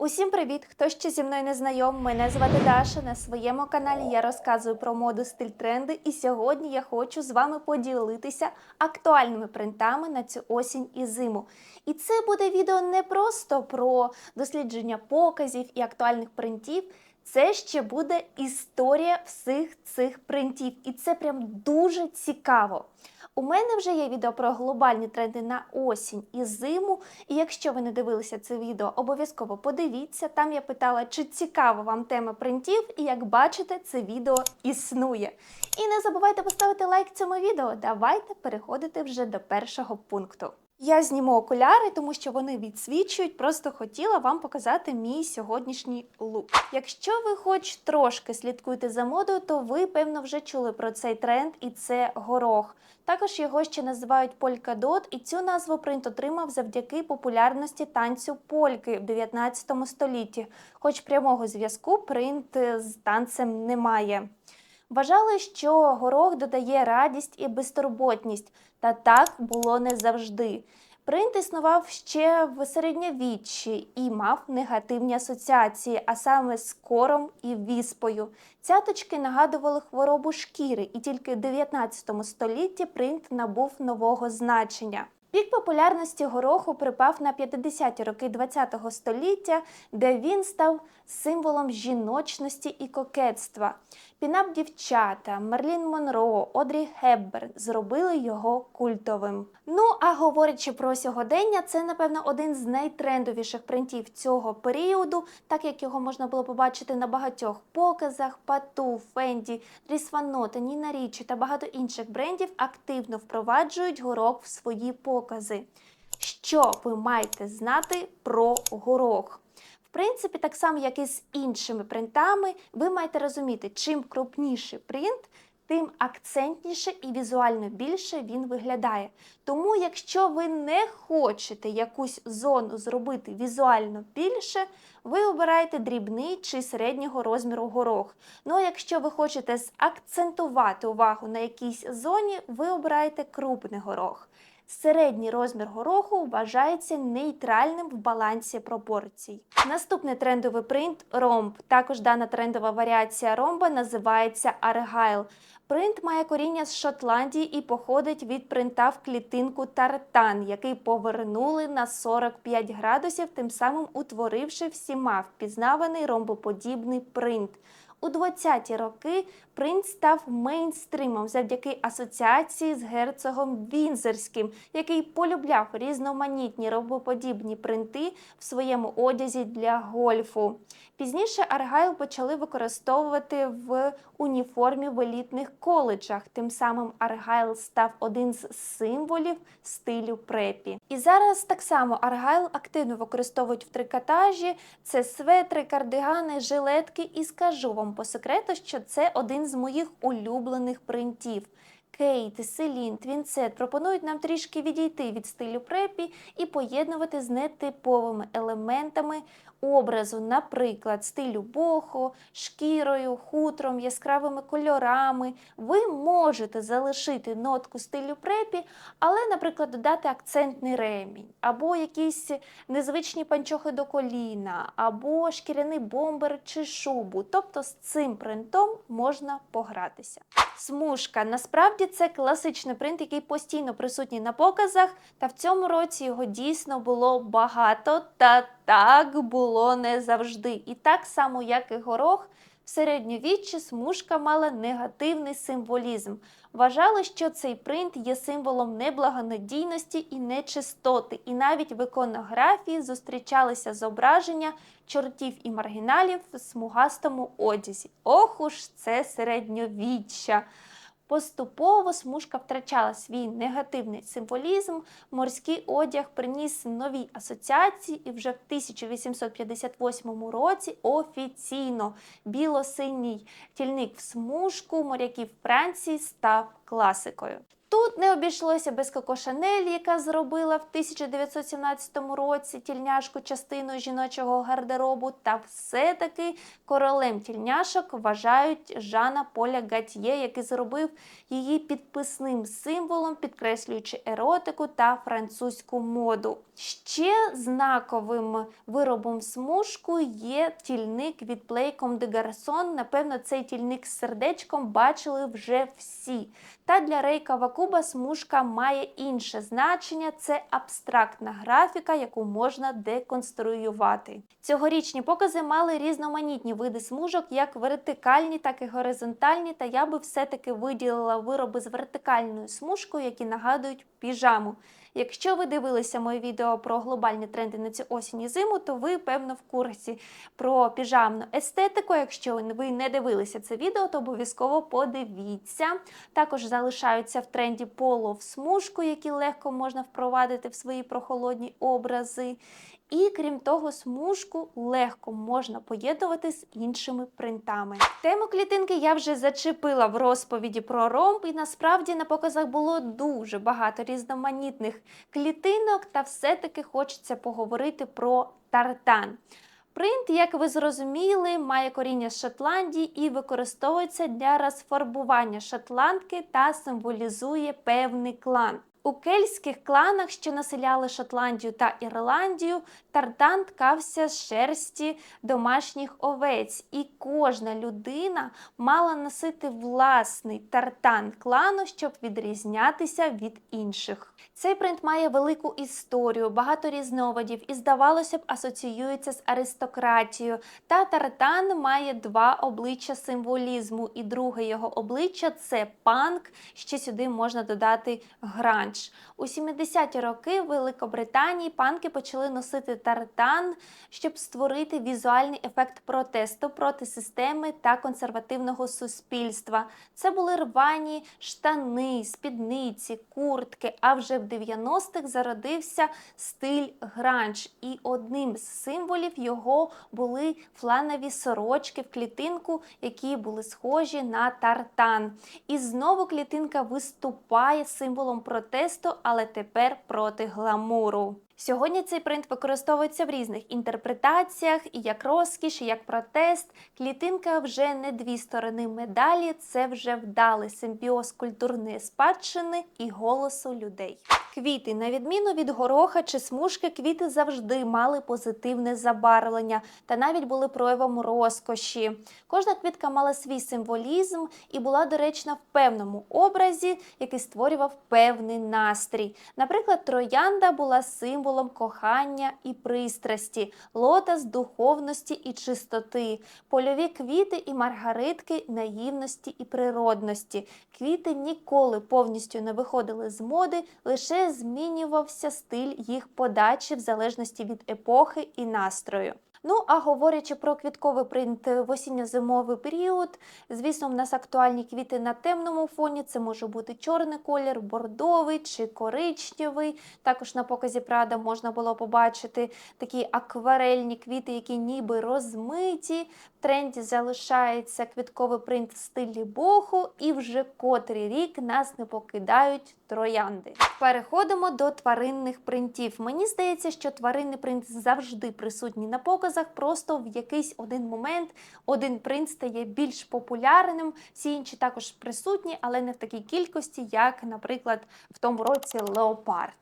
Усім привіт! Хто ще зі мною не знайом, мене звати Даша. На своєму каналі я розказую про моду, стиль, тренди. І сьогодні я хочу з вами поділитися актуальними принтами на цю осінь і зиму. І це буде відео не просто про дослідження показів і актуальних принтів. Це ще буде історія всіх цих принтів, і це прям дуже цікаво. У мене вже є відео про глобальні тренди на осінь і зиму. І якщо ви не дивилися це відео, обов'язково подивіться. Там я питала, чи цікава вам тема принтів, і як бачите, це відео існує. І не забувайте поставити лайк цьому відео. Давайте переходити вже до першого пункту. Я зніму окуляри, тому що вони відсвічують. Просто хотіла вам показати мій сьогоднішній лук. Якщо ви хоч трошки слідкуєте за модою, то ви певно вже чули про цей тренд, і це горох. Також його ще називають полькадот, і цю назву принт отримав завдяки популярності танцю польки в 19 столітті. Хоч прямого зв'язку принт з танцем немає. Вважали, що горох додає радість і безтурботність, та так було не завжди. Принт існував ще в середньовіччі і мав негативні асоціації, а саме з кором і віспою. Цяточки нагадували хворобу шкіри, і тільки в 19 столітті принт набув нового значення. Пік популярності гороху припав на 50-ті роки ХХ століття, де він став символом жіночності і кокетства. Пінап дівчата, Мерлін Монро, Одрі Хепберн зробили його культовим. Ну а говорячи про сьогодення, це напевно один з найтрендовіших принтів цього періоду, так як його можна було побачити на багатьох показах, Пату, Фенді, Дрісванота, Ніна Річі та багато інших брендів активно впроваджують горох в свої покази. Що ви маєте знати про горох? Принципі, так само, як і з іншими принтами, ви маєте розуміти, чим крупніший принт, тим акцентніше і візуально більше він виглядає. Тому, якщо ви не хочете якусь зону зробити візуально більше, ви обираєте дрібний чи середнього розміру горох. Ну а якщо ви хочете акцентувати увагу на якійсь зоні, ви обираєте крупний горох. Середній розмір гороху вважається нейтральним в балансі пропорцій. Наступний трендовий принт ромб. Також дана трендова варіація ромба називається Argyle. Принт має коріння з Шотландії і походить від принта в клітинку тартан, який повернули на 45 градусів, тим самим утворивши всіма впізнаваний ромбоподібний принт. У 20-ті роки принт став мейнстримом завдяки асоціації з герцогом Вінзерським, який полюбляв різноманітні ромбоподібні принти в своєму одязі для гольфу. Пізніше Аргайл почали використовувати в уніформі в елітних коледжах. Тим самим Аргайл став один з символів стилю препі. І зараз так само Аргайл активно використовують в трикотажі. Це светри, кардигани, жилетки. І скажу вам по секрету, що це один з моїх улюблених принтів. Кейт, Селін, Твінцет пропонують нам трішки відійти від стилю препі і поєднувати з нетиповими елементами образу, наприклад, стилю бохо, шкірою, хутром, яскравими кольорами. Ви можете залишити нотку стилю препі, але, наприклад, додати акцентний ремінь, або якісь незвичні панчохи до коліна, або шкіряний бомбер чи шубу. Тобто з цим принтом можна погратися. Смужка. Насправді це класичний принт, який постійно присутній на показах, та в цьому році його дійсно було багато, та так було не завжди. І так само, як і горох, в середньовіччі смужка мала негативний символізм. Вважали, що цей принт є символом неблагонадійності і нечистоти, і навіть в іконографії зустрічалися зображення чортів і маргіналів в смугастому одязі. Ох уж це середньовіччя! Поступово смужка втрачала свій негативний символізм, морський одяг приніс нові асоціації, і вже в 1858 році офіційно біло-синій тільник в смужку моряків Франції став класикою. Тут не обійшлося без Коко Шанель, яка зробила в 1917 році тільняшку частиною жіночого гардеробу, та все-таки королем тільняшок вважають Жана Поля Гатьє, який зробив її підписним символом, підкреслюючи еротику та французьку моду. Ще знаковим виробом смужку є тільник від Comme des Garçons. Напевно, цей тільник з сердечком бачили вже всі. Та для Рейка Вакуба смужка має інше значення це абстрактна графіка, яку можна деконструювати. Цьогорічні покази мали різноманітні види смужок, як вертикальні, так і горизонтальні. Та я би все-таки виділила вироби з вертикальною смужкою, які нагадують піжаму. Якщо ви дивилися моє відео про глобальні тренди на цю осінь і зиму, то ви, певно, в курсі про піжамну естетику. Якщо ви не дивилися це відео, то обов'язково подивіться. Також залишаються в тренді поло в смужку, які легко можна впровадити в свої прохолодні образи. І крім того, смужку легко можна поєднувати з іншими принтами. Тему клітинки я вже зачепила в розповіді про ромб, і насправді на показах було дуже багато різноманітних клітинок, та все-таки хочеться поговорити про тартан. Принт, як ви зрозуміли, має коріння з Шотландії і використовується для розфарбування шотландки та символізує певний клан. У кельтських кланах, що населяли Шотландію та Ірландію, тартан ткався з шерсті домашніх овець, і кожна людина мала носити власний тартан клану, щоб відрізнятися від інших. Цей принт має велику історію, багато різновидів і, здавалося б, асоціюється з аристократією. Та тартан має два обличчя символізму, і друге його обличчя це панк. Ще сюди можна додати гранж. У 70-ті роки в Великобританії панки почали носити тартан, щоб створити візуальний ефект протесту проти системи та консервативного суспільства. Це були рвані штани, спідниці, куртки. А вже в 90-х зародився стиль гранж, і одним з символів його були фланові сорочки в клітинку, які були схожі на тартан. І знову клітинка виступає символом протесту, але тепер проти гламуру. Сьогодні цей принт використовується в різних інтерпретаціях і як розкіш, і як протест. Клітинка вже не дві сторони медалі, це вже вдалий симбіоз культурної спадщини і голосу людей. Квіти, на відміну від гороха чи смужки, квіти завжди мали позитивне забарвлення та навіть були проявом розкоші. Кожна квітка мала свій символізм і була доречна в певному образі, який створював певний настрій. Наприклад, троянда була символом кохання і пристрасті, лотос духовності і чистоти, польові квіти і маргаритки наївності і природності. Квіти ніколи повністю не виходили з моди, лише змінювався стиль їх подачі в залежності від епохи і настрою. Ну, а говорячи про квітковий принт в осінньо-зимовий період, звісно, в нас актуальні квіти на темному фоні. Це може бути чорний колір, бордовий чи коричневий. Також на показі Прада можна було побачити такі акварельні квіти, які ніби розмиті. В тренді залишається квітковий принт в стилі боху, і вже котрий рік нас не покидають троянди. Переходимо до тваринних принтів. Мені здається, що тваринний принт завжди присутній на показах, просто в якийсь один момент один принт стає більш популярним, всі інші також присутні, але не в такій кількості, як, наприклад, в тому році леопард.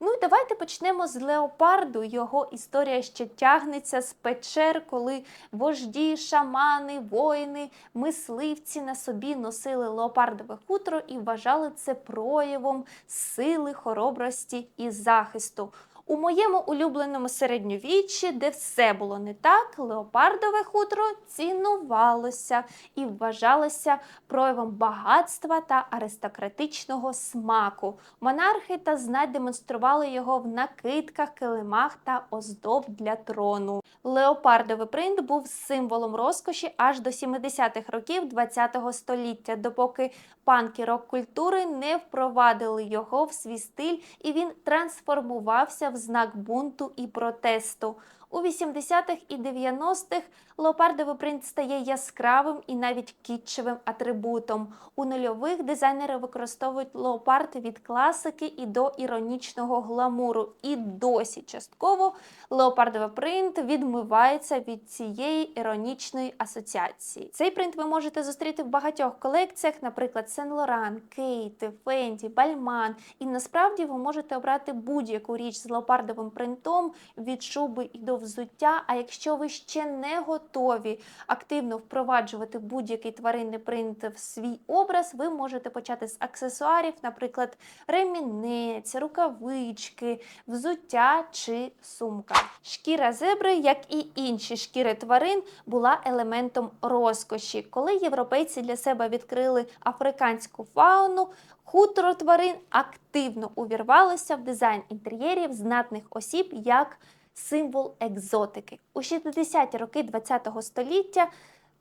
Ну і давайте почнемо з леопарду. Його історія ще тягнеться з печер, коли вожді, шамани, воїни, мисливці на собі носили леопардове хутро і вважали це проявом сили, хоробрості і захисту. У моєму улюбленому середньовіччі, де все було не так, леопардове хутро цінувалося і вважалося проявом багатства та аристократичного смаку. Монархи та знать демонстрували його в накидках, килимах та оздоб для трону. Леопардовий принт був символом розкоші аж до 70-х років ХХ століття, допоки панки рок-культури не впровадили його в свій стиль і він трансформувався в знак бунту і протесту. У 80-х і 90-х леопардовий принт стає яскравим і навіть кітчевим атрибутом. У нульових дизайнери використовують леопард від класики і до іронічного гламуру. І досі частково леопардовий принт відмивається від цієї іронічної асоціації. Цей принт ви можете зустріти в багатьох колекціях, наприклад, Сен Лоран, Кейт, Фенді, Бальман. І насправді ви можете обрати будь-яку річ з леопардовим принтом від шуби і до взуття. А якщо ви ще не готові активно впроваджувати будь-який тваринний принт в свій образ, ви можете почати з аксесуарів, наприклад, ремінець, рукавички, взуття чи сумка. Шкіра зебри, як і інші шкіри тварин, була елементом розкоші. Коли європейці для себе відкрили африканську фауну, хутро тварин активно увірвалося в дизайн інтер'єрів знатних осіб як символ екзотики. У 60-ті роки ХХ століття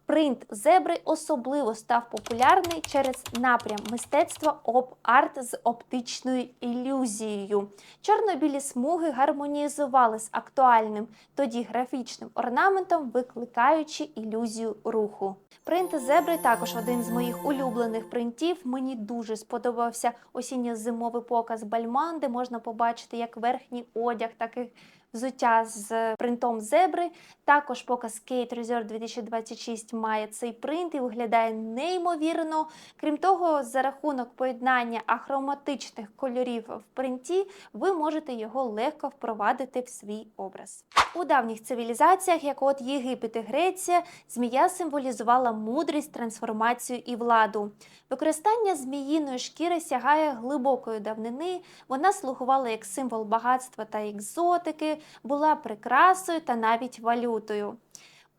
принт зебри особливо став популярний через напрям мистецтва оп-арт з оптичною ілюзією. Чорно-білі смуги гармонізували з актуальним тоді графічним орнаментом, викликаючи ілюзію руху. Принт зебри також один з моїх улюблених принтів. Мені дуже сподобався осінньо-зимовий показ Бальман, де можна побачити як верхній одяг, так і взуття з принтом зебри. Також показ Kate Resort 2026 має цей принт і виглядає неймовірно. Крім того, за рахунок поєднання ахроматичних кольорів в принті, ви можете його легко впровадити в свій образ. У давніх цивілізаціях, як от Єгипет і Греція, змія символізувала мудрість, трансформацію і владу. Використання зміїної шкіри сягає глибокої давнини. Вона слугувала як символ багатства та екзотики, була прикрасою та навіть валютою.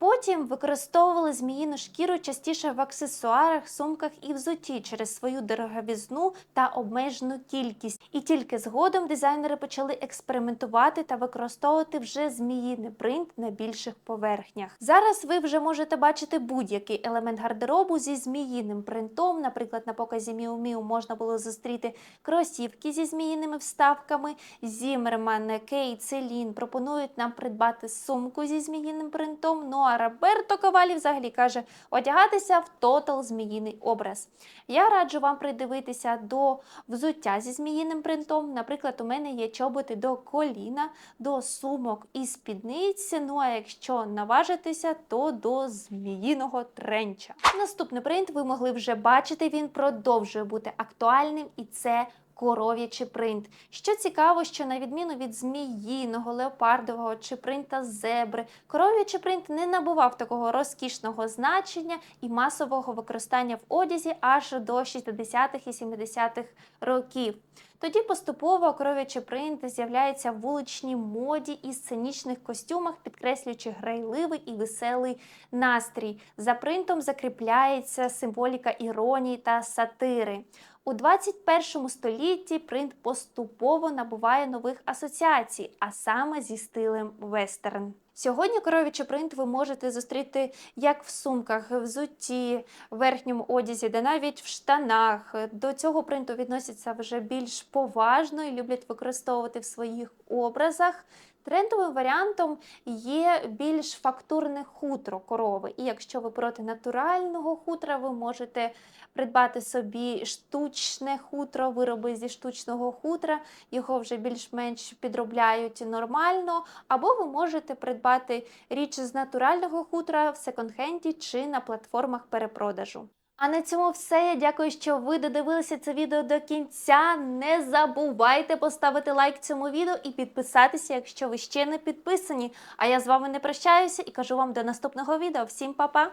Потім використовували зміїну шкіру частіше в аксесуарах, сумках і взутті через свою дороговізну та обмежену кількість. І тільки згодом дизайнери почали експериментувати та використовувати вже зміїний принт на більших поверхнях. Зараз ви вже можете бачити будь-який елемент гардеробу зі зміїним принтом. Наприклад, на показі Miu Miu можна було зустріти кросівки зі зміїними вставками. Зімерман, Кейт, Селін пропонують нам придбати сумку зі зміїним принтом. Ну а Роберто Ковалі взагалі каже одягатися в тотал зміїний образ. Я раджу вам придивитися до взуття зі зміїним принтом. Наприклад, у мене є чоботи до коліна, до сумок і спідниць. Ну а якщо наважитися, то до зміїного тренча. Наступний принт ви могли вже бачити, він продовжує бути актуальним і це коров'ячий принт. Що цікаво, що на відміну від зміїного, леопардового чи принта зебри, коров'ячий принт не набував такого розкішного значення і масового використання в одязі аж до 60-х і 70-х років. Тоді поступово коров'ячий принт з'являється в вуличній моді і сценічних костюмах, підкреслюючи грайливий і веселий настрій. За принтом закріпляється символіка іронії та сатири. У 21 столітті принт поступово набуває нових асоціацій, а саме зі стилем вестерн. Сьогодні коров'ячий принт ви можете зустріти як в сумках, взутті, верхньому одязі, де навіть в штанах. До цього принту відносяться вже більш поважно і люблять використовувати в своїх образах. Трендовим варіантом є більш фактурне хутро корови. І якщо ви проти натурального хутра, ви можете придбати собі штучне хутро, вироби зі штучного хутра, його вже більш-менш підробляють нормально. Або ви можете придбати річ з натурального хутра в секонд-хенді чи на платформах перепродажу. А на цьому все. Я дякую, що ви додивилися це відео до кінця. Не забувайте поставити лайк цьому відео і підписатися, якщо ви ще не підписані. А я з вами не прощаюся і кажу вам до наступного відео. Всім па-па!